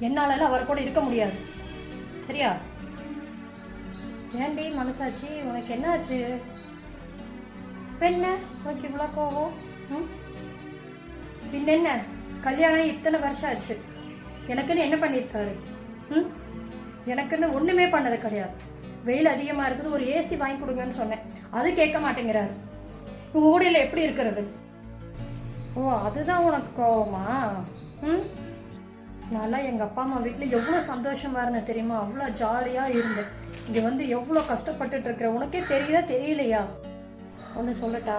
என்னாலலாம் அவர் கூட இருக்க முடியாது. சரியா? ஏண்டி மனசாச்சு உனக்கு என்ன ஆச்சு பெண்ண உனக்கு இவ்வளோ கோவம் ம்? பின்ன என்ன கல்யாணம் இத்தனை வருஷம் ஆச்சு. எனக்குன்னு என்ன பண்ணியிருக்காரு? ம்? எனக்குன்னு ஒன்றுமே பண்ணது கிடையாது. வெயில் அதிகமாக இருக்குது ஒரு ஏசி வாங்கி கொடுங்கன்னு சொன்னேன். அது கேட்க மாட்டேங்கிறாரு. உங்கள் ஊடையில் எப்படி இருக்கிறது? ஓ அதுதான் உனக்கு கோவமா? நான்லாம் எங்கள் அப்பா அம்மா வீட்டில் எவ்வளோ சந்தோஷமாக இருந்தேன் தெரியுமா? அவ்வளோ ஜாலியாக இருந்தேன். இங்கே வந்து எவ்வளோ கஷ்டப்பட்டுட்டு இருக்கிற உனக்கே தெரியல தெரியலையா? ஒன்று சொல்லட்டா?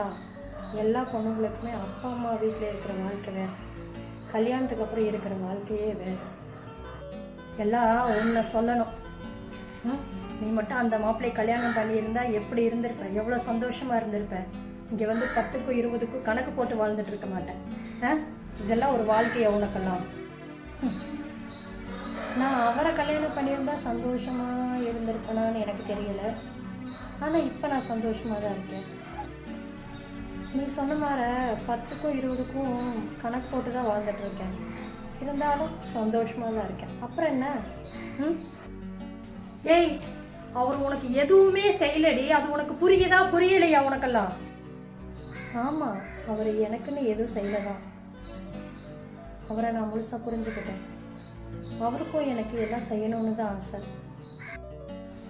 எல்லா பொண்ணுங்களுக்குமே அப்பா அம்மா வீட்டில் இருக்கிற வாழ்க்கை வேறு. கல்யாணத்துக்கு அப்புறம் இருக்கிற வாழ்க்கையே வேறு. எல்லாம் ஒன்றை சொல்லணும். ம்? நீ மட்டும் அந்த மாப்பிள்ளை கல்யாணம் பண்ணியிருந்தா எப்படி இருந்திருப்ப? எவ்வளோ சந்தோஷமாக இருந்திருப்ப? இங்கே வந்து பத்துக்கும் இருபதுக்கும் கணக்கு போட்டு வாழ்ந்துட்டு இருக்க மாட்டேன். ஆ? இதெல்லாம் ஒரு வாழ்க்கையை உனக்கெல்லாம். நான் அவரை கல்யாணம் பண்ணியிருந்தா சந்தோஷமாக இருந்திருப்பேனான்னு எனக்கு தெரியல. ஆனால் இப்போ நான் சந்தோஷமாக தான் இருக்கேன். நீ சொன்ன மாதிரி பத்துக்கும் இருபதுக்கும் கணக்கு போட்டு தான் வாழ்ந்துட்டுருக்கேன் இருந்தாலும் சந்தோஷமாக தான் இருக்கேன். அப்புறம் என்ன? ம்? ஏய் அவர் உனக்கு எதுவுமே செய்யலடி. அது உனக்கு புரியுதா? புரியலையா உனக்கெல்லாம்? ஆமாம் அவர் எனக்குன்னு எதுவும் செய்யலதான். அவரை நான் முழுசாக புரிஞ்சுக்கிட்டேன். அவருக்கும் எனக்கு எல்லாம் செய்யணும்னு தான் ஆசை.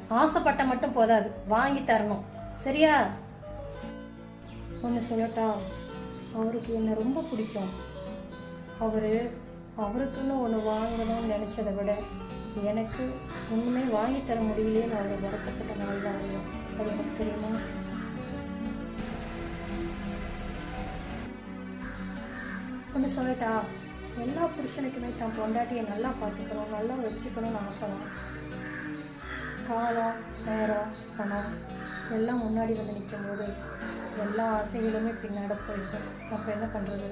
ஆசைப்பட்ட மட்டும் போதாது. வாங்கி தரணும். சரியா? ஒன்று சொல்லட்டா? அவருக்கு என்னை ரொம்ப பிடிக்கும். அவர் அவருக்குன்னு ஒன்று வாங்கணும்னு நினச்சதை விட எனக்கு ஒன்றுமே வாங்கி தர முடியலையேன்னு அவர் வருத்தப்பட்ட நாள் தான் அறியும் அது எனக்கு தெரியுமா? ஒன்று சொல்லட்டா? எல்லா புருஷனுக்குமே தன் பொண்டாட்டியை நல்லா பார்த்துக்கணும் நல்லா வச்சுக்கணும்னு ஆசை தான். காலம் நேரம் பணம் எல்லாம் முன்னாடி வந்து நிற்கும் போது எல்லா ஆசைகளுமே பின்னாட போயிடும். அப்புறம் என்ன பண்ணுறது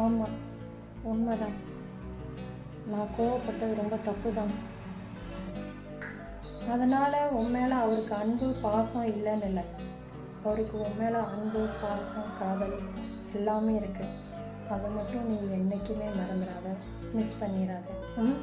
ஆமாம் உண்மைதான். நான் கோவப்பட்டது ரொம்ப தப்பு தான் அதனால் உன் மேலே அவருக்கு அன்பு பாசம் இல்லைன்னு இல்லை. அவருக்கு உன் மேலே அன்பு பாசம் காதல் எல்லாமே இருக்குது அதை மட்டும் நீ என்றைக்குமே மறந்துடாத மிஸ் பண்ணிடாத ம்?